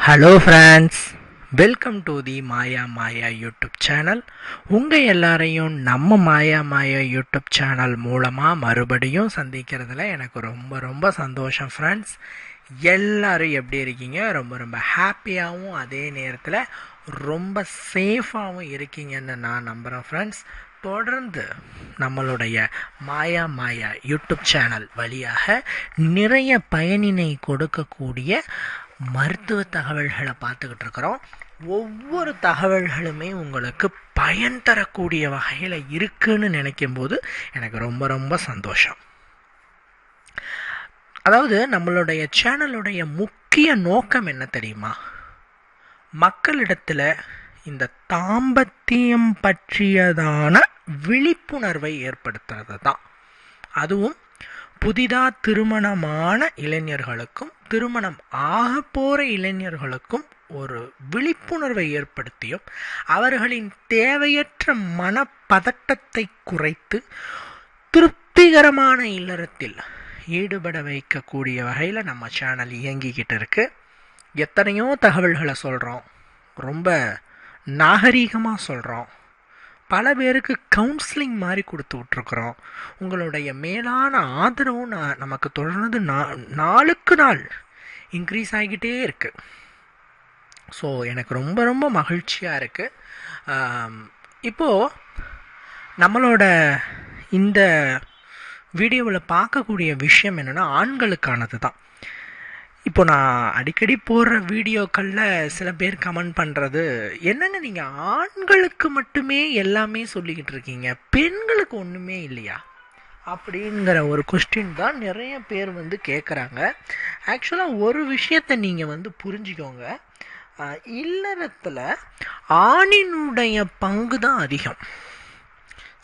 Hello friends welcome to the Maya Maya YouTube channel உங்கள் எல்லாரையும் நம்ம மாயா மாயா யூடியூப் சேனல் மூலமாக மறுபடியும் சந்திக்கிறதுல எனக்கு ரொம்ப ரொம்ப சந்தோஷம் ஃப்ரெண்ட்ஸ் எல்லாரும் எப்படி இருக்கீங்க? ரொம்ப ரொம்ப ஹாப்பியாகவும் அதே நேரத்தில் ரொம்ப சேஃபாகவும் இருக்கீங்கன்னு நான் நம்புகிறேன் ஃப்ரெண்ட்ஸ் தொடர்ந்து நம்மளுடைய மாயா மாயா யூடியூப் சேனல் வழியாக நிறைய பயனினை கொடுக்கக்கூடிய மருத்துவ தகவல்களை பார்த்துக்கிட்டு இருக்கிறோம். ஒவ்வொரு தகவல்களுமே உங்களுக்கு பயன் தரக்கூடிய வகையில் இருக்குன்னு நினைக்கும் போது எனக்கு ரொம்ப ரொம்ப சந்தோஷம். அதாவது நம்மளுடைய சேனலுடைய முக்கிய நோக்கம் என்ன தெரியுமா? மக்களிடத்தில் இந்த தாம்பத்தியம் பற்றியதான விழிப்புணர்வை ஏற்படுத்துறது தான் அதுவும் புதிதாக திருமணமான இளைஞர்களுக்கும் திருமணம் ஆக போகிற இளைஞர்களுக்கும் ஒரு விழிப்புணர்வை ஏற்படுத்தியும் அவர்களின் தேவையற்ற மனப்பதட்டத்தை குறைத்து திருப்திகரமான இல்லறத்தில் ஈடுபட வைக்கக்கூடிய வகையில் நம்ம சேனல் இயங்கிக்கிட்டு இருக்கு. எத்தனையோ தகவல்களை சொல்கிறோம் ரொம்ப நாகரீகமாக சொல்கிறோம் பல பேருக்கு கவுன்சிலிங் மாதிரி கொடுத்து விட்ருக்குறோம் உங்களுடைய மேலான ஆதரவும் நான் நமக்கு தொடர்ந்து நா நாளுக்கு நாள் இன்க்ரீஸ் ஆகிக்கிட்டே இருக்குது ஸோ எனக்கு ரொம்ப ரொம்ப மகிழ்ச்சியாக இருக்குது இப்போது நம்மளோட இந்த வீடியோவில் பார்க்கக்கூடிய விஷயம் என்னென்னா ஆண்களுக்கானது தான் இப்போ நான் அடிக்கடி போடுற வீடியோக்களில் சில பேர் கமெண்ட் பண்ணுறது என்னங்க நீங்கள் ஆண்களுக்கு மட்டுமே எல்லாமே சொல்லிக்கிட்டு இருக்கீங்க? பெண்களுக்கு ஒன்றுமே இல்லையா? அப்படிங்கிற ஒரு கொஸ்டின் தான் நிறைய பேர் வந்து கேட்குறாங்க ஆக்சுவலாக ஒரு விஷயத்தை நீங்கள் வந்து புரிஞ்சுக்கோங்க. இல்லறத்தில் ஆணினுடைய பங்கு தான் அதிகம்.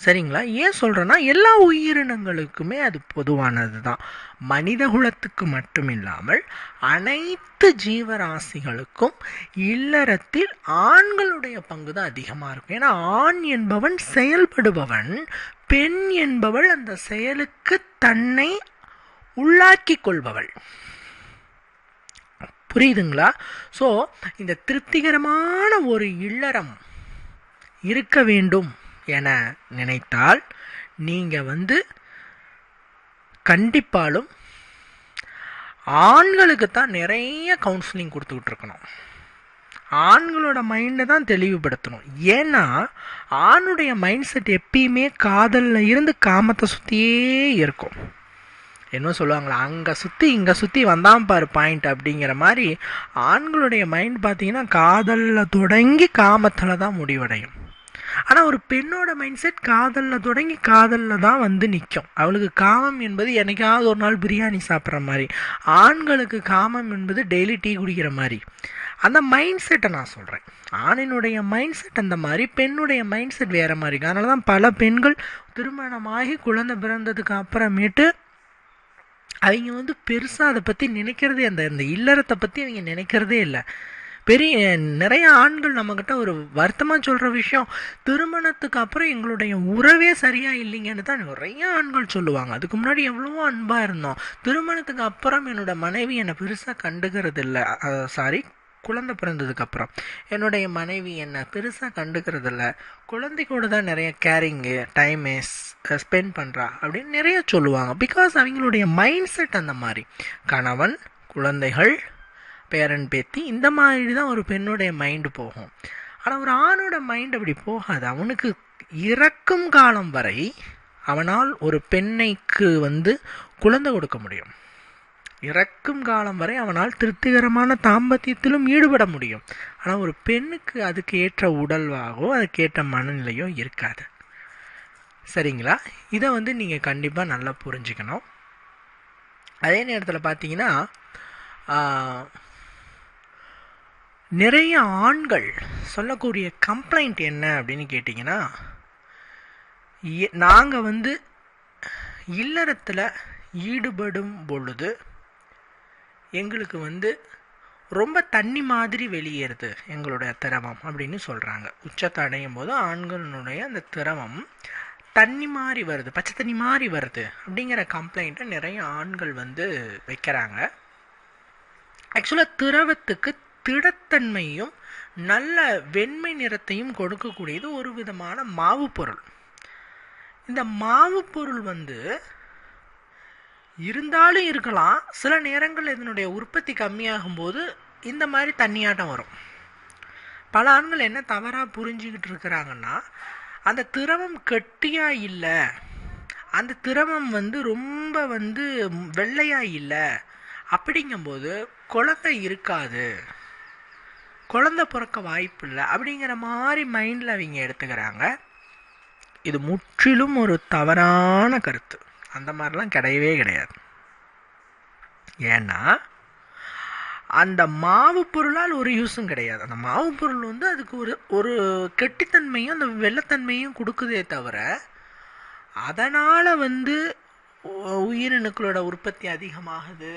சரிங்களா? ஏன் சொல்கிறேன்னா எல்லா உயிரினங்களுக்குமே அது பொதுவானது தான். மனித குலத்துக்கு மட்டும் இல்லாமல் அனைத்து ஜீவராசிகளுக்கும் இல்லறத்தில் ஆண்களுடைய பங்கு தான் அதிகமாக இருக்கும். ஏன்னா ஆண் என்பவன் செயல்படுபவன் பெண் என்பவள் அந்த செயலுக்கு தன்னை உள்ளாக்கி கொள்பவள். புரியுதுங்களா? ஸோ இந்த திருப்திகரமான ஒரு இல்லறம் இருக்க வேண்டும் என நினைத்தால் நீங்கள் வந்து கண்டிப்பாலும் ஆண்களுக்கு தான் நிறைய கவுன்சிலிங் கொடுத்துக்கிட்டு இருக்கணும். ஆண்களோட மைண்டை தான் தெளிவுபடுத்தணும். ஏன்னா ஆணுடைய மைண்ட் செட் எப்பயுமே காதலில் இருந்து காமத்தை சுற்றியே இருக்கும். என்ன சொல்லுவாங்களா? அங்கே சுற்றி இங்கே சுற்றி வந்தான் பாரு பாயிண்ட் அப்படிங்கிற மாதிரி ஆண்களுடைய மைண்ட் பார்த்தீங்கன்னா காதலில் தொடங்கி காமத்தில் தான் முடிவடையும். ஆனால் ஒரு பெண்ணோட மைண்ட் செட் காதலில் தொடங்கி காதலில் தான் வந்து நிற்கும் அவளுக்கு காமம் என்பது என்னைக்காவது ஒரு நாள் பிரியாணி சாப்பிட்ற மாதிரி. ஆண்களுக்கு காமம் என்பது டெய்லி டீ குடிக்கிற மாதிரி. அந்த மைண்ட் செட்டை நான் சொல்கிறேன் ஆணினுடைய மைண்ட் செட் அந்த மாதிரி பெண்ணுடைய மைண்ட் செட் வேறு மாதிரி. அதனால தான் பல பெண்கள் திருமணமாகி குழந்தை பிறந்ததுக்கு அப்புறமேட்டு அவங்க வந்து பெருசாக அதை பற்றி நினைக்கிறதே அந்த இந்த இல்லறத்தை பற்றி அவங்க நினைக்கிறதே இல்லை. பெரிய நிறைய ஆண்கள் நம்மக்கிட்ட ஒரு வருத்தமாக சொல்கிற விஷயம் திருமணத்துக்கு அப்புறம் எங்களுடைய உறவே சரியாக இல்லைங்கன்னு தான் நிறைய ஆண்கள் சொல்லுவாங்க. அதுக்கு முன்னாடி எவ்வளவோ அன்பாக இருந்தோம். திருமணத்துக்கு அப்புறம் என்னோட மனைவி என்னை பெருசாக கண்டுக்கிறது இல்லை சாரி குழந்தை பிறந்ததுக்கப்புறம். என்னுடைய மனைவி என்னை பெருசாக கண்டுக்கிறதில்ல. குழந்தை கூட தான் நிறைய கேரிங்கு டைமு ஸ்பெண்ட் பண்ணுறா அப்படின்னு நிறைய சொல்லுவாங்க. பிகாஸ் அவங்களுடைய மைண்ட் செட் அந்த மாதிரி. கணவன் குழந்தைகள் பேரன் பேத்தி இந்த மாதிரி தான் ஒரு பெண்ணுடைய மைண்டு போகும். ஆனால் ஒரு ஆணோட மைண்ட் அப்படி போகாது. அவனுக்கு இறக்கும் காலம் வரை அவனால் ஒரு பெண்ணைக்கு வந்து குழந்தை கொடுக்க முடியும். இறக்கும் காலம் வரை அவனால் திருப்திகரமான தாம்பத்தியத்திலும் ஈடுபட முடியும். ஆனால் ஒரு பெண்ணுக்கு அதுக்கு ஏற்ற உடல்வாகவோ அதுக்கேற்ற மனநிலையோ இருக்காது. சரிங்களா? இதை வந்து நீங்கள் கண்டிப்பாக நல்லா புரிஞ்சுக்கணும். அதே நேரத்தில் பார்த்தீங்கன்னா நிறைய ஆண்கள் சொல்லக்கூடிய கம்ப்ளைண்ட் என்ன அப்படின்னு கேட்டிங்கன்னா நாங்கள் வந்து இல்லறத்தில் ஈடுபடும் பொழுது எங்களுக்கு வந்து ரொம்ப தண்ணி மாதிரி வெளியேறுது எங்களுடைய திரவம் அப்படின்னு சொல்கிறாங்க உச்சத்தை அடையும் போது ஆண்களுடைய அந்த திரவம் தண்ணி மாதிரி வருது பச்சை தண்ணி மாதிரி வருது அப்படிங்கிற கம்ப்ளைண்ட்டை நிறைய ஆண்கள் வந்து வைக்கிறாங்க. ஆக்சுவலாக திரவத்துக்கு திடத்தன்மையும் நல்ல வெண்மை நிறத்தையும் கொடுக்கக்கூடியது ஒரு விதமான மாவு பொருள். இந்த மாவு பொருள் வந்து இருந்தாலும் இருக்கலாம். சில நேரங்கள் இதனுடைய உற்பத்தி கம்மியாகும் போது இந்த மாதிரி தண்ணியாட்டம் வரும். பல ஆண்கள் என்ன தவறாக புரிஞ்சுக்கிட்டு இருக்கிறாங்கன்னா அந்த திரவம் கெட்டியாக இல்லை. அந்த திரவம் வந்து ரொம்ப வந்து வெள்ளையாக இல்லை. அப்படிங்கும்போது குழந்தை இருக்காது. குழந்தை பிறக்க வாய்ப்பு இல்லை. அப்படிங்கிற மாதிரி மைண்டில் அவங்க எடுத்துக்கிறாங்க. இது முற்றிலும் ஒரு தவறான கருத்து. அந்த மாதிரிலாம் கிடையவே கிடையாது. ஏன்னா அந்த மாவு பொருளால் ஒரு யூஸும் கிடையாது. அந்த மாவு பொருள் வந்து அதுக்கு ஒரு ஒரு கெட்டித்தன்மையும் அந்த வெள்ளத்தன்மையும் கொடுக்குதே தவிர அதனால் வந்து உயிரணுக்களோட உற்பத்தி அதிகமாகுது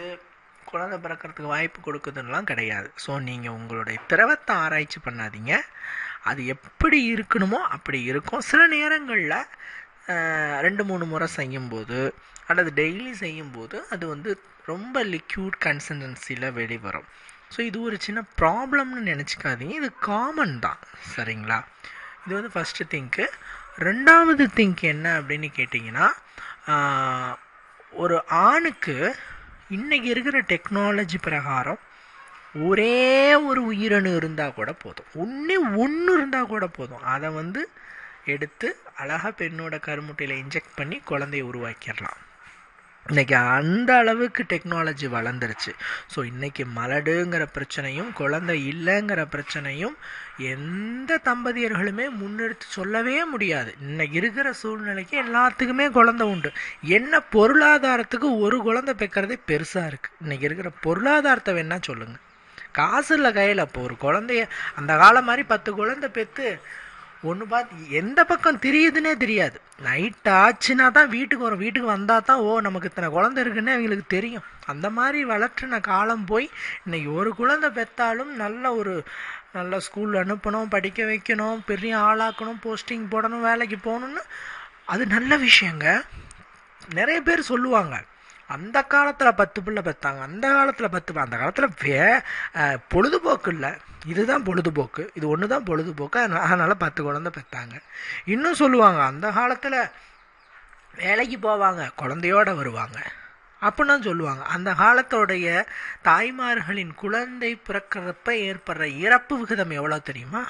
குழந்தை பிறக்கிறதுக்கு வாய்ப்பு கொடுக்குதுன்னெலாம் கிடையாது. ஸோ நீங்கள் உங்களுடைய திரவத்தை ஆராய்ச்சி பண்ணாதீங்க. அது எப்படி இருக்கணுமோ அப்படி இருக்கும். சில நேரங்களில் ரெண்டு மூணு முறை செய்யும்போது அல்லது டெய்லி செய்யும்போது அது வந்து ரொம்ப லிக்யூட் கன்சிஸ்டன்சியில் வெளிவரும். ஸோ இது ஒரு சின்ன ப்ராப்ளம்னு நினச்சிக்காதீங்க. இது காமன் தான். சரிங்களா? இது வந்து ஃபஸ்ட்டு திங்க்கு ரெண்டாவது திங்க் என்ன அப்படின்னு கேட்டிங்கன்னா ஒரு ஆணுக்கு இன்றைக்கி இருக்கிற டெக்னாலஜி பிரகாரம் ஒரே ஒரு உயிரணு இருந்தால் கூட போதும். ஒன்றே ஒன்று இருந்தால் கூட போதும். அதை வந்து எடுத்து அழகாக பெண்ணோட கருமுட்டையில் இன்ஜெக்ட் பண்ணி குழந்தைய உருவாக்கிடலாம். இன்றைக்கி அந்த அளவுக்கு டெக்னாலஜி வளர்ந்துருச்சு. ஸோ இன்றைக்கி மலடுங்கிற பிரச்சனையும் குழந்தை இல்லைங்கிற பிரச்சனையும் எந்த தம்பதியர்களுமே முன்னெடுத்து சொல்லவே முடியாது. இன்னைக்கு இருக்கிற சூழ்நிலைக்கு எல்லாத்துக்குமே குழந்தை உண்டு. என்ன பொருளாதாரத்துக்கு ஒரு குழந்தை பெக்கிறதே பெருசாக இருக்குது இன்றைக்கி இருக்கிற பொருளாதாரத்தை வேணால் சொல்லுங்கள் காசு இல்லை கையில். இப்போ ஒரு குழந்தைய அந்த காலம் மாதிரி பத்து குழந்தை பெற்று ஒன்று பார்த்து எந்த பக்கம் தெரியுதுன்னே தெரியாது. நைட் ஆச்சுன்னா தான் வீட்டுக்கு வரும். வீட்டுக்கு வந்தால் தான் ஓ நமக்கு இத்தனை குழந்தை இருக்குன்னு அவங்களுக்கு தெரியும். அந்த மாதிரி வளர்த்துன காலம் போய் இன்னைக்கு ஒரு குழந்தை பெற்றாலும் நல்ல ஒரு நல்ல ஸ்கூல் அனுப்பணும் படிக்க வைக்கணும் பெரிய ஆளாக்கணும் போஸ்டிங் போடணும் வேலைக்கு போகணுன்னு அது நல்ல விஷயங்க. நிறைய பேர் சொல்லுவாங்க. அந்த காலத்தில் பத்து பிள்ளை பெற்றாங்க அந்த காலத்தில் பத்து அந்த காலத்தில் வே பொழுதுபோக்கு இல்லை. இதுதான் பொழுதுபோக்கு. இது ஒன்று தான் பொழுதுபோக்கு? அதனால் பத்து குழந்தை பெற்றாங்க இன்னும் சொல்லுவாங்க அந்த காலத்தில் வேலைக்கு போவாங்க குழந்தையோடு வருவாங்க. அப்படின்னா சொல்லுவாங்க. அந்த காலத்தோடைய தாய்மார்களின் குழந்தை பிறக்கிறப்ப ஏற்படுற இறப்பு விகிதம் எவ்வளோ தெரியுமா?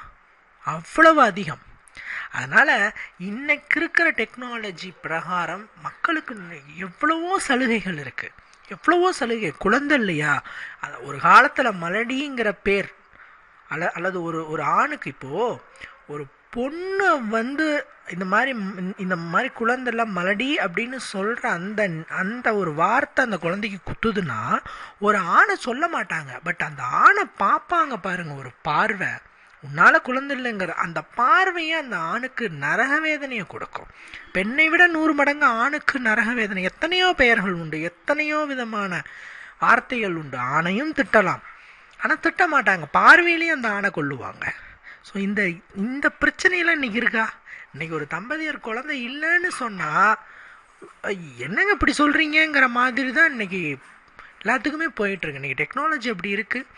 அவ்வளவு அதிகம். அதனால் இன்னைக்கு இருக்கிற டெக்னாலஜி பிரகாரம் மக்களுக்கு எவ்வளவோ சலுகைகள் இருக்குது எவ்வளவோ சலுகை. குழந்தை இல்லையா? ஒரு காலத்தில் மலடிங்கிற பேர் அல்ல அல்லது ஒரு ஒரு ஆணுக்கு இப்போது ஒரு பொண்ணு வந்து இந்த மாதிரி இந்த மாதிரி குழந்தைலாம் மலடி அப்படின்னு சொல்கிற அந்த அந்த ஒரு வார்த்தை அந்த குழந்தைக்கு குத்துதுன்னா ஒரு ஆணை சொல்ல மாட்டாங்க. பட் அந்த ஆணை பார்ப்பாங்க பாருங்க ஒரு பார்வை. உன்னால் குழந்தை இல்லைங்கிற அந்த பார்வையே அந்த ஆணுக்கு நரக வேதனையை கொடுக்கும். பெண்ணை விட நூறு மடங்கு ஆணுக்கு நரக வேதனை. எத்தனையோ பெயர்கள் உண்டு எத்தனையோ விதமான வார்த்தைகள் உண்டு. ஆணையும் திட்டலாம். ஆனால் திட்ட மாட்டாங்க. பார்வையிலேயே அந்த ஆணை கொள்ளுவாங்க ஸோ இந்த இந்த பிரச்சனையெல்லாம் இன்னைக்கு இருக்கா? இன்றைக்கி ஒரு தம்பதியர் குழந்தை இல்லைன்னு சொன்னால் என்னங்க இப்படி சொல்கிறீங்கிற மாதிரி தான் இன்னைக்கு எல்லாத்துக்குமே போயிட்டுருக்கு. இன்றைக்கி டெக்னாலஜி எப்படி இருக்குது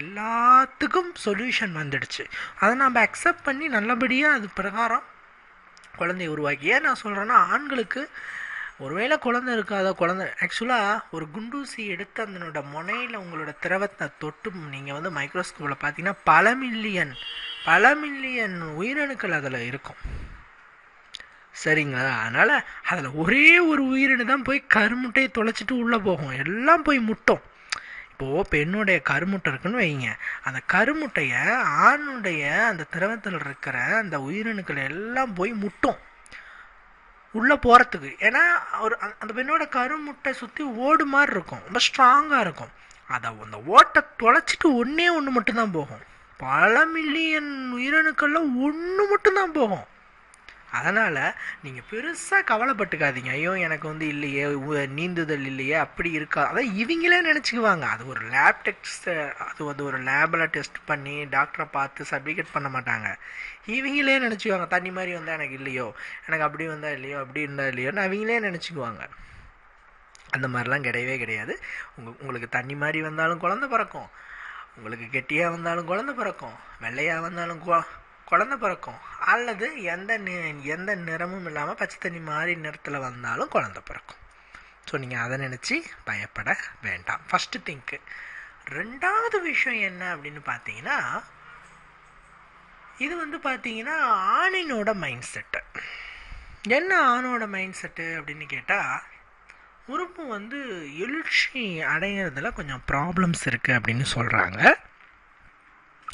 எல்லாத்துக்கும் சொல்யூஷன் வந்துடுச்சு. அதை நம்ம அக்செப்ட் பண்ணி நல்லபடியாக அது பிரகாரம் குழந்தைய உருவாக்கி ஏன் நான் சொல்கிறேன்னா ஆண்களுக்கு ஒருவேளை குழந்தை இருக்காத குழந்தை ஆக்சுவலாக ஒரு குண்டூசி எடுத்து அதனோட முனையில் உங்களோட திரவத்தை தொட்டு நீங்கள் வந்து மைக்ரோஸ்கோப்பில் பார்த்தீங்கன்னா பல மில்லியன் பல மில்லியன் உயிரணுக்கள் அதில் இருக்கும். சரிங்களா? அதனால் அதில் ஒரே ஒரு உயிரினு தான் போய் கருமுட்டையை தொலைச்சிட்டு உள்ளே போகும். எல்லாம் போய் முட்டும். இப்போது பெண்ணுடைய கருமுட்டை இருக்குன்னு வைங்க. அந்த கருமுட்டையை ஆணுடைய அந்த திரவத்தில் இருக்கிற அந்த உயிரணுக்கள் எல்லாம் போய் முட்டும். உள்ளே போகிறதுக்கு ஏன்னா ஒரு அந்த பெண்ணோட கருமுட்டை சுற்றி ஓடு மாதிரி இருக்கும். ரொம்ப ஸ்ட்ராங்காக இருக்கும். அதை அந்த ஓட்டை தொலைச்சிட்டு ஒன்றே ஒன்று மட்டும்தான் போகும். பல மில்லியன் உயிரணுக்கள்லாம் ஒன்று மட்டும்தான் போகும். அதனால் நீங்கள் பெருசாக கவலைப்பட்டுக்காதீங்க. ஐயோ எனக்கு வந்து இல்லையே நீந்துதல் இல்லையே அப்படி இருக்கா அதான் இவங்களே நினச்சிக்குவாங்க. அது ஒரு லேப் டெஸ்ட் அது வந்து ஒரு லேபில் டெஸ்ட் பண்ணி டாக்டரை பார்த்து சர்டிஃபிகேட் பண்ண மாட்டாங்க. இவங்களே நினச்சிக்குவாங்க தண்ணி மாதிரி வந்தால் எனக்கு இல்லையோ எனக்கு அப்படி வந்தால் இல்லையோ அப்படி இருந்தால் இல்லையோன்னு அவங்களே நினச்சிக்குவாங்க. அந்த மாதிரிலாம் கிடையவே கிடையாது. உங்கள் உங்களுக்கு தண்ணி மாதிரி வந்தாலும் குழந்த பிறக்கும். உங்களுக்கு கெட்டியாக வந்தாலும் குழந்த பிறக்கும். வெள்ளையாக வந்தாலும் கொ- குழந்த பிறக்கும். அல்லது எந்த எந்த நிறமும் இல்லாமல் பச்சை தண்ணி மாதிரி நிறத்தில் வந்தாலும் குழந்த பிறக்கும். ஸோ நீங்கள் அதை நினச்சி பயப்பட வேண்டாம். ஃபஸ்ட்டு திங்க்கு ரெண்டாவது விஷயம் என்ன அப்படின்னு பார்த்தீங்கன்னா இது வந்து பார்த்தீங்கன்னா ஆணினோட மைண்ட் செட்டு என்ன ஆணோட மைண்ட் செட்டு அப்படின்னு கேட்டால் உறுப்பு வந்து எழுச்சி அடையிறதுல கொஞ்சம் ப்ராப்ளம்ஸ் இருக்குது அப்படின்னு சொல்கிறாங்க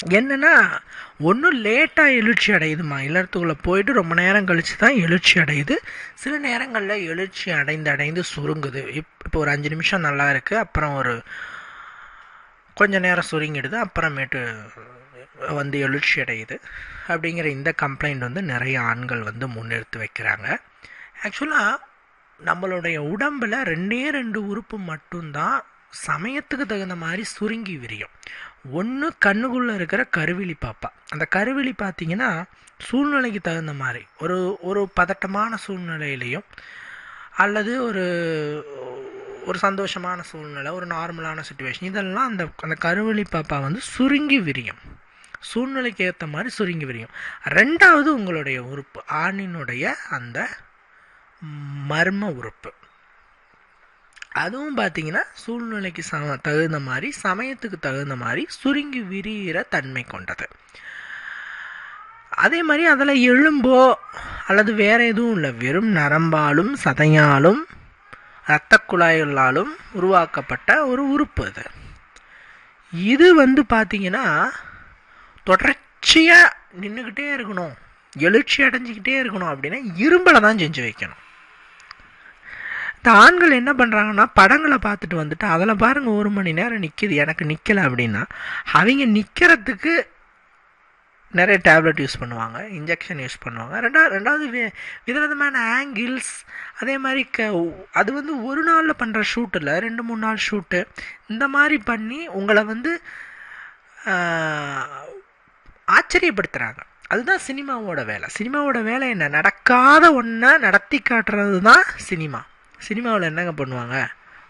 என்னென்னா ஒன்றும் லேட்டாக எழுச்சி அடையுதுமா இல்லறத்துக்குள்ளே போயிட்டு ரொம்ப நேரம் கழித்து தான் எழுச்சி அடையுது. சில நேரங்களில் எழுச்சி அடைந்து அடைந்து சுருங்குது. இப் இப்போ ஒரு அஞ்சு நிமிஷம் நல்லா இருக்குது அப்புறம் ஒரு கொஞ்ச நேரம் சுருங்கிடுது. அப்புறமேட்டு வந்து எழுச்சி அடையுது. அப்படிங்கிற இந்த கம்ப்ளைண்ட் வந்து நிறைய ஆண்கள் வந்து முன்னெடுத்து வைக்கிறாங்க. ஆக்சுவலாக நம்மளுடைய உடம்பில் ரெண்டே ரெண்டு உறுப்பு மட்டும்தான் சமயத்துக்கு தகுந்த மாதிரி சுருங்கி விரியும். ஒன்று கண்ணுக்குள்ளே இருக்கிற கருவிழி பாப்பா. அந்த கருவிழி பார்த்தீங்கன்னா சூழ்நிலைக்கு தகுந்த மாதிரி. ஒரு ஒரு பதட்டமான சூழ்நிலையிலையும் அல்லது ஒரு ஒரு சந்தோஷமான சூழ்நிலை ஒரு நார்மலான சுச்சுவேஷன் இதெல்லாம் அந்த அந்த கருவழி பாப்பா வந்து சுருங்கி விரியும். சூழ்நிலைக்கு ஏற்ற மாதிரி சுருங்கி விரியும். ரெண்டாவது உங்களுடைய உறுப்பு ஆணினுடைய அந்த மர்ம உறுப்பு. அதுவும் பார்த்தீங்கன்னா சூழ்நிலைக்கு சம தகுந்த மாதிரி சமயத்துக்கு தகுந்த மாதிரி சுருங்கி விரிகிற தன்மை கொண்டது. அதே மாதிரி அதில் எலும்போ அல்லது வேற எதுவும் இல்லை. வெறும் நரம்பாலும் சதையாலும் இரத்த குழாய்களாலும் உருவாக்கப்பட்ட ஒரு உறுப்பு அது. இது வந்து பார்த்தீங்கன்னா தொடர்ச்சியாக நின்றுக்கிட்டே இருக்கணும். எழுச்சி அடைஞ்சிக்கிட்டே இருக்கணும் அப்படின்னா இரும்பலை தான் செஞ்சு வைக்கணும். இந்த ஆண்கள் என்ன பண்ணுறாங்கன்னா படங்களை பார்த்துட்டு வந்துட்டு அதில் பாருங்கள் ஒரு மணி நேரம் நிற்கிது எனக்கு நிற்கலை அப்படின்னா அவங்க நிற்கிறதுக்கு நிறைய டேப்லெட் யூஸ் பண்ணுவாங்க இன்ஜெக்ஷன் யூஸ் பண்ணுவாங்க. ரெண்டாவது ரெண்டாவது வித விதவிதமான ஆங்கிள்ஸ் அதே மாதிரி க அது வந்து ஒரு நாளில் பண்ணுற ஷூட்டில் ரெண்டு மூணு நாள் ஷூட்டு இந்த மாதிரி பண்ணி உங்களை வந்து ஆச்சரியப்படுத்துகிறாங்க அதுதான் சினிமாவோட வேலை. சினிமாவோட வேலை என்ன? நடக்காத ஒன்றை நடத்தி காட்டுறது தான் சினிமா. சினிமாவில் என்னங்க பண்ணுவாங்க?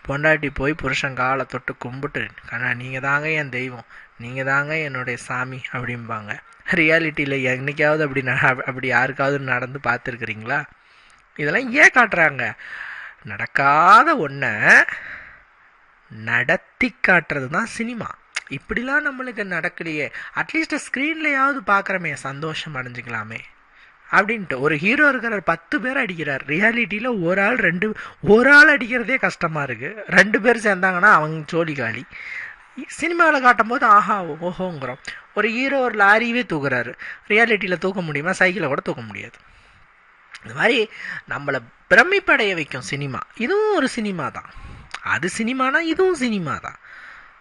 பொண்டாட்டி போய் புருஷன் காலை தொட்டு கும்பிட்டு கண்ணா நீங்கள் தாங்க என் தெய்வம். நீங்கள் தாங்க என்னுடைய சாமி அப்படிம்பாங்க. ரியாலிட்டியில் என்னைக்காவது அப்படி அப்படி யாருக்காவது நடந்து பார்த்துருக்குறீங்களா? இதெல்லாம் ஏன் காட்டுறாங்க? நடக்காத ஒன்றை நடத்தி காட்டுறது தான் சினிமா. இப்படிலாம் நம்மளுக்கு நடக்கலையே. அட்லீஸ்ட் ஸ்க்ரீன்லையாவது பார்க்குறமே சந்தோஷம் அடைஞ்சிக்கலாமே. அப்படின்ட்டு ஒரு ஹீரோ இருக்கிறார் பத்து பேர் அடிக்கிறார். ரியாலிட்டியில் ஒரு ஆள் ரெண்டு ஒரு ஆள் அடிக்கிறதே கஷ்டமாக இருக்குது ரெண்டு பேர் சேர்ந்தாங்கன்னா அவங்க சோழி காலி. சினிமாவில் காட்டும் போது ஆஹா ஓஹோங்கிறோம். ஒரு ஹீரோ ஒரு லாரியவே தூக்குறாரு. ரியாலிட்டியில் தூக்க முடியுமா? சைக்கிளை கூட தூக்க முடியாது. இந்த மாதிரி நம்மளை பிரமிப்படைய வைக்கும் சினிமா. இதுவும் ஒரு சினிமா தான். அது சினிமானா இதுவும் சினிமா தான்.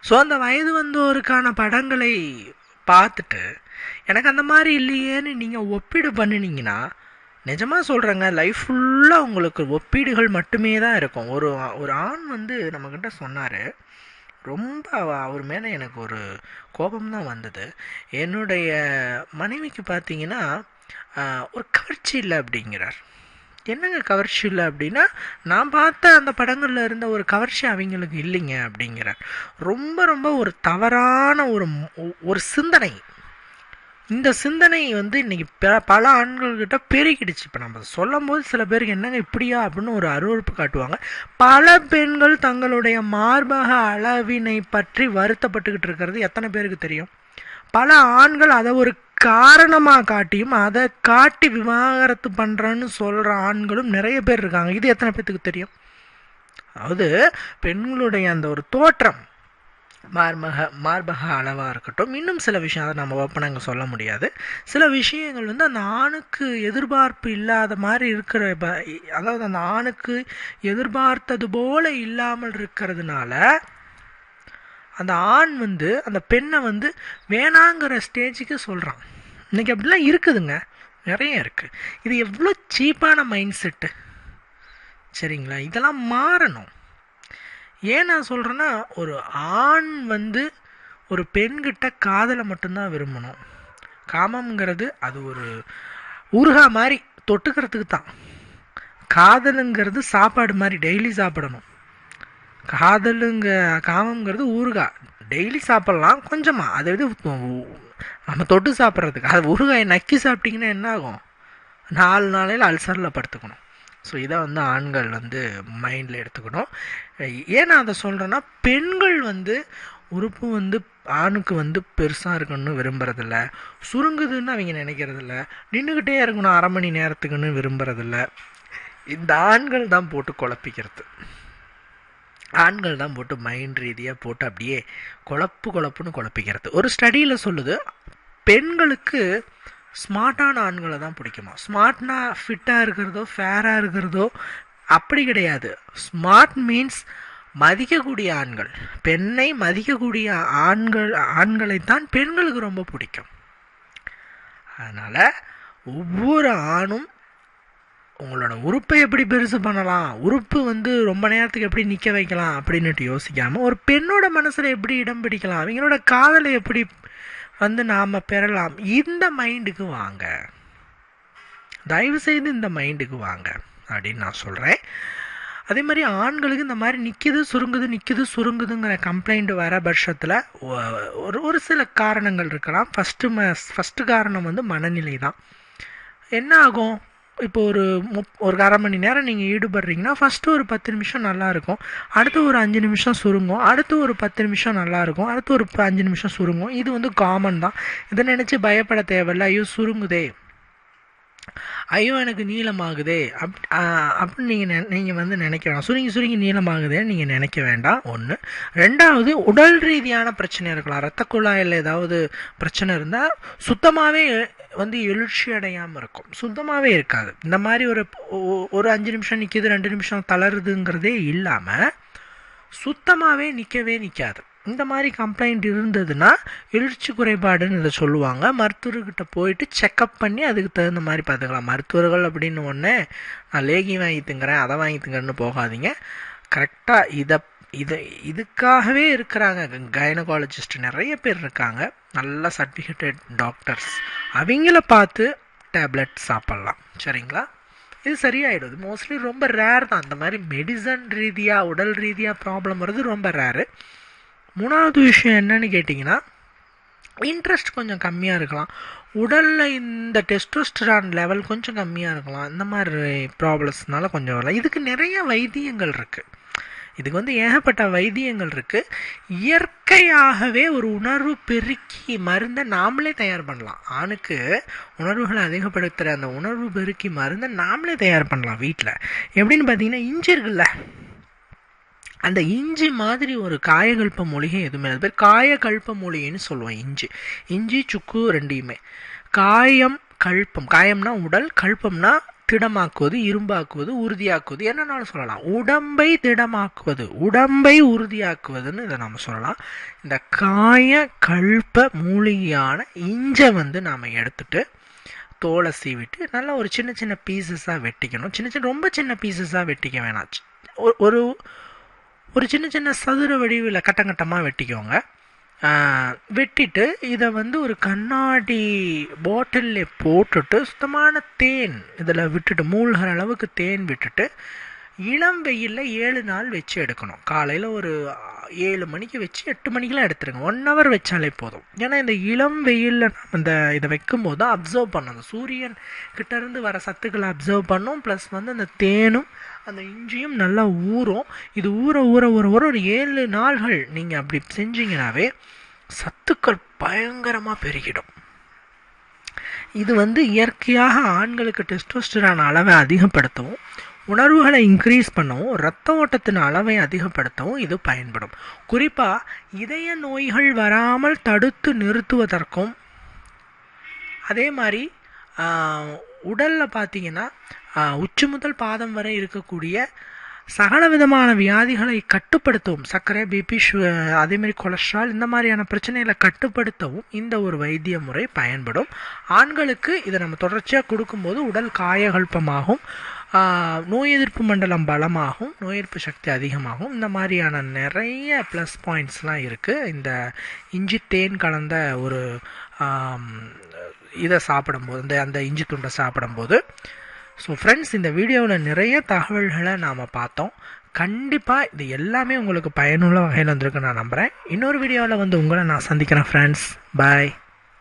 ஸோ அந்த வயது வந்தோருக்கான படங்களை பார்த்துட்டு எனக்கு அந்த மாதிரி இல்லையேன்னு நீங்கள் ஒப்பீடு பண்ணினீங்கன்னா நிஜமாக சொல்கிறேங்க லைஃப் ஃபுல்லாக உங்களுக்கு ஒப்பீடுகள் மட்டுமே தான் இருக்கும். ஒரு ஒரு ஆண் வந்து நம்மக்கிட்ட சொன்னார் ரொம்ப அவ- அவர் மேலே எனக்கு ஒரு கோபம் தான் வந்தது. என்னுடைய மனைவிக்கு பார்த்தீங்கன்னா ஒரு கவர்ச்சி இல்லை அப்படிங்கிறார். என்னங்க கவர்ச்சி இல்லை அப்படின்னா நான் பார்த்த அந்த படங்களில் இருந்த ஒரு கவர்ச்சி அவங்களுக்கு இல்லைங்க அப்படிங்கிறார். ரொம்ப ரொம்ப ஒரு தவறான ஒரு ஒரு சிந்தனை. இந்த சிந்தனை வந்து இன்னைக்கு ப- பல ஆண்கள்கிட்ட பெருகிடுச்சு. இப்போ நம்ம சொல்லும் போது சில பேருக்கு என்னங்க இப்படியா அப்படின்னு ஒரு அருவருப்பு காட்டுவாங்க. பல பெண்கள் தங்களுடைய மார்பக அளவினை பற்றி வருத்தப்பட்டுக்கிட்டு இருக்கிறது எத்தனை பேருக்கு தெரியும்? பல ஆண்கள் அதை ஒரு காரணமாக காட்டியும் அதை காட்டி விவாகரத்து பண்ணுறேன்னு சொல்கிற ஆண்களும் நிறைய பேர் இருக்காங்க. இது எத்தனை பேர்த்துக்கு தெரியும்? அதாவது பெண்களுடைய அந்த ஒரு தோற்றம் மார்பக மார்பக அளவாக இருக்கட்டும். இன்னும் சில விஷயம் அதை நம்ம ஓப்பனாக சொல்ல முடியாது. சில விஷயங்கள் வந்து அந்த ஆணுக்கு எதிர்பார்ப்பு இல்லாத மாதிரி இருக்கிற ப- அதாவது அந்த ஆணுக்கு எதிர்பார்த்தது போல இல்லாமல் இருக்கிறதுனால அந்த ஆண் வந்து அந்த பெண்ணை வந்து வேணாங்கிற ஸ்டேஜுக்கு சொல்கிறான் இன்னைக்கு அப்படிலாம் இருக்குதுங்க. நிறைய இருக்குது இது எவ்வளோ சீப்பான மைண்ட் செட்டு சரிங்களா? இதெல்லாம் மாறணும். ஏன் நான் சொல்கிறேன்னா ஒரு ஆண் வந்து ஒரு பெண்கிட்ட காதலை மட்டும்தான் விரும்பணும். காமம்ங்கிறது அது ஒரு ஊறுகா மாதிரி தொட்டுக்கிறதுக்கு தான். காதலுங்கிறது சாப்பாடு மாதிரி டெய்லி சாப்பிடணும். காதலுங்க காமங்கிறது ஊறுகாய் டெய்லி சாப்பிட்லாம் கொஞ்சமாக அதை இது நம்ம தொட்டு சாப்பிட்றதுக்கு. அது ஊறுகாயை நக்கி சாப்பிட்டிங்கன்னா என்ன ஆகும்? நாலு நாளையில் அல்சரில் படுத்துக்கணும். ஸோ இதை வந்து ஆண்கள் வந்து மைண்டில் எடுத்துக்கணும். ஏன் நான் அதை சொல்கிறேன்னா பெண்கள் வந்து உறுப்பு வந்து ஆணுக்கு வந்து பெருசாக இருக்கணும்னு விரும்புறதில்ல. சுருங்குதுன்னு அவங்க நினைக்கிறதில்ல. நின்றுக்கிட்டே இருக்கணும் அரை மணி நேரத்துக்குன்னு விரும்புறதில்ல. இந்த ஆண்கள் தான் போட்டு குழப்பிக்கிறது. ஆண்கள் தான் போட்டு மைண்ட் ரீதியாக போட்டு அப்படியே குழப்பு குழப்புன்னு குழப்பிக்கிறது. ஒரு ஸ்டடியில் சொல்லுது பெண்களுக்கு ஸ்மார்ட்டான ஆண்களை தான் பிடிக்குமா? ஸ்மார்ட்னா ஃபிட்டாக இருக்கிறதோ ஃபேராக இருக்கிறதோ அப்படி கிடையாது. ஸ்மார்ட் மீன்ஸ் மதிக்கக்கூடிய ஆண்கள். பெண்ணை மதிக்கக்கூடிய ஆண்கள் ஆண்களைத்தான் பெண்களுக்கு ரொம்ப பிடிக்கும். அதனால் ஒவ்வொரு ஆணும் உங்களோட உறுப்பை எப்படி பெருசு பண்ணலாம்? உறுப்பு வந்து ரொம்ப நேரத்துக்கு எப்படி நிற்க வைக்கலாம்? அப்படின்னுட்டு யோசிக்காமல் ஒரு பெண்ணோட மனசில் எப்படி இடம் பிடிக்கலாம்? அவங்களோட காதலை எப்படி வந்து நாம் பெறலாம். இந்த மைண்டுக்கு வாங்க. தயவு செய்து இந்த மைண்டுக்கு வாங்க அப்படின்னு நான் சொல்கிறேன் அதே மாதிரி ஆண்களுக்கு இந்த மாதிரி நிற்கிது சுருங்குது நிற்கிது சுருங்குதுங்கிற கம்ப்ளைண்ட் வர பட்சத்தில் ஒரு ஒரு சில காரணங்கள் இருக்கலாம். ஃபஸ்ட்டு ம ஃபஸ்ட்டு காரணம் வந்து மனநிலை தான் என்ன ஆகும்? இப்போ ஒரு முப் ஒரு அரை மணி நேரம் நீங்கள் ஈடுபடுறீங்கன்னா ஃபஸ்ட்டு ஒரு பத்து நிமிஷம் நல்லாயிருக்கும். அடுத்து ஒரு அஞ்சு நிமிஷம் சுருங்கும். அடுத்து ஒரு பத்து நிமிஷம் நல்லாயிருக்கும். அடுத்து ஒரு அஞ்சு நிமிஷம் சுருங்கும். இது வந்து காமன் தான். இதை நினச்சி பயப்பட தேவையில்ல. ஐயோ சுருங்குதே. ஐயோ எனக்கு நீளமாகுதே. அப் அப்படின்னு நீங்கள் நீங்கள் வந்து நினைக்க வேண்டாம் சுருங்கி சுருங்கி நீளமாகுதேன்னு நீங்கள் நினைக்க வேண்டாம். ஒன்று ரெண்டாவது உடல் ரீதியான பிரச்சனை இருக்கலாம். ரத்த குழாயில் ஏதாவது பிரச்சனை இருந்தால் சுத்தமாகவே வந்து எழுச்சி அடையாமல் இருக்கும். சுத்தமாகவே இருக்காது. இந்த மாதிரி ஒரு ஒரு அஞ்சு நிமிஷம் நிற்கிது ரெண்டு நிமிஷம் தளருதுங்கிறதே இல்லாமல் சுத்தமாகவே நிற்கவே நிற்காது இந்த மாதிரி கம்ப்ளைண்ட் இருந்ததுன்னா எழுச்சி குறைபாடுன்னு இதை சொல்லுவாங்க. மருத்துவர்கிட்ட போயிட்டு செக்கப் பண்ணி அதுக்கு தகுந்த மாதிரி பார்த்துக்கலாம். மருத்துவர்கள் அப்படின்னு ஒன்று நான் லேகி வாங்கி திங்கிறேன் அதை வாங்கி திங்கிறேன்னு போகாதீங்க. கரெக்டாக இதை இதை இதுக்காகவே இருக்கிறாங்க. கைனகாலஜிஸ்ட் நிறைய பேர் இருக்காங்க. நல்ல சர்டிஃபிகேட்டட் டாக்டர்ஸ் அவங்கள பார்த்து டேப்லெட் சாப்பிட்லாம். சரிங்களா? இது சரியாயிடுது. மோஸ்ட்லி ரொம்ப ரேர் தான். அந்த மாதிரி மெடிசன் ரீதியாக உடல் ரீதியாக ப்ராப்ளம் வர்றது ரொம்ப ரேரு மூணாவது விஷயம் என்னன்னு கேட்டிங்கன்னா இன்ட்ரெஸ்ட் கொஞ்சம் கம்மியாக இருக்கலாம். உடலில் இந்த டெஸ்டோஸ்டரான் லெவல் கொஞ்சம் கம்மியாக இருக்கலாம். இந்த மாதிரி ப்ராப்ளம்ஸ்னால கொஞ்சம் வரலாம். இதுக்கு நிறைய வைத்தியங்கள் இருக்குது இதுக்கு வந்து ஏகப்பட்ட வைத்தியங்கள் இருக்குது இயற்கையாகவே ஒரு உணர்வு பெருக்கி மருந்தை நாமளே தயார் பண்ணலாம். ஆணுக்கு உணர்வுகளை அதிகப்படுத்துகிற அந்த உணர்வு பெருக்கி மருந்தை நாமளே தயார் பண்ணலாம் வீட்டில் எப்படின்னு பார்த்தீங்கன்னா இஞ்சி இருக்குல்ல அந்த இஞ்சி மாதிரி ஒரு காயகல்ப மூலிகை எதுவுமே அது பேர் காயகல்ப மூலிகைன்னு சொல்லுவோம் இஞ்சி. இஞ்சி சுக்கு ரெண்டையுமே. காயம் கல்பம். காயம்னா உடல் கல்பம்னா திடமாக்குவது இரும்பாக்குவது உறுதியாக்குவது. என்னன்னாலும் சொல்லலாம். உடம்பை திடமாக்குவது உடம்பை உறுதியாக்குவதுன்னு இதை நாம் சொல்லலாம். இந்த காய கல்ப மூலிகையான இஞ்சை வந்து நாம் எடுத்துட்டு தோலை சீவிட்டு நல்லா ஒரு சின்ன சின்ன பீசஸாக வெட்டிக்கணும். சின்ன சின்ன ரொம்ப சின்ன பீசஸாக வெட்டிக்க வேணாம். ஒரு ஒரு சின்ன சின்ன சதுர வடிவில் கட்டங்கட்டமாக வெட்டிக்கோங்க. வெட்டிட்டு இதை வந்து ஒரு கண்ணாடி பாட்டிலில் போட்டுட்டு சுத்தமான தேன் இதில் விட்டுட்டு மூழ்கிற அளவுக்கு தேன் விட்டுட்டு இளம் வெயிலில் ஏழு நாள் வச்சு எடுக்கணும். காலையில் ஒரு ஏழு மணிக்கு வச்சு எட்டு மணிக்கெலாம் எடுத்துருங்க. ஒன் ஹவர் வச்சாலே போதும். ஏன்னா இந்த இளம் வெயிலில் நம்ம இந்த இதை வைக்கும்போது தான் அப்சர்வ் பண்ணணும். சூரியன் கிட்டேருந்து வர சத்துக்களை அப்சர்வ் பண்ணும். ப்ளஸ் வந்து அந்த தேனும் அந்த இஞ்சியும் நல்லா ஊறும். இது ஊற ஊற ஊற ஊற ஒரு ஏழு நாள்கள் நீங்கள் அப்படி செஞ்சீங்கனாவே சத்துக்கள் பயங்கரமாக பெருகிடும். இது வந்து இயற்கையாக ஆண்களுக்கு டெஸ்டோஸ்டரான அளவை அதிகப்படுத்தவும் உணர்வுகளை இன்க்ரீஸ் பண்ணவும் ரத்த ஓட்டத்தின் அளவை அதிகப்படுத்தவும் இது பயன்படும். குறிப்பாக இதய நோய்கள் வராமல் தடுத்து நிறுத்துவதற்கும் அதே மாதிரி உடலில் பார்த்தீங்கன்னா உச்சி முதல் பாதம் வரை இருக்கக்கூடிய சகல விதமான வியாதிகளை கட்டுப்படுத்தவும் சர்க்கரை பிபி ஷு அதேமாதிரி கொலஸ்ட்ரால் இந்த மாதிரியான பிரச்சனைகளை கட்டுப்படுத்தவும் இந்த ஒரு வைத்திய முறை பயன்படும். ஆண்களுக்கு இதை நம்ம தொடர்ச்சியாக கொடுக்கும்போது உடல் காயகல்பமாகும். நோய் எதிர்ப்பு மண்டலம் பலமாகும் நோய் எதிர்ப்பு சக்தி அதிகமாகும். இந்த மாதிரியான நிறைய ப்ளஸ் பாயிண்ட்ஸ்லாம் இருக்குது இந்த இஞ்சி தேன் கலந்த ஒரு இதை சாப்பிடும்போது இந்த அந்த இஞ்சி துண்டை சாப்பிடும்போது. ஸோ ஃப்ரெண்ட்ஸ் இந்த வீடியோவில் நிறைய தகவல்களை நாம் பார்த்தோம். கண்டிப்பாக இது எல்லாமே உங்களுக்கு பயனுள்ள வகையில் வந்திருக்குன்னு நான் நம்புகிறேன் இன்னொரு வீடியோவில் வந்து உங்களை நான் சந்திக்கிறேன் ஃப்ரெண்ட்ஸ் பாய்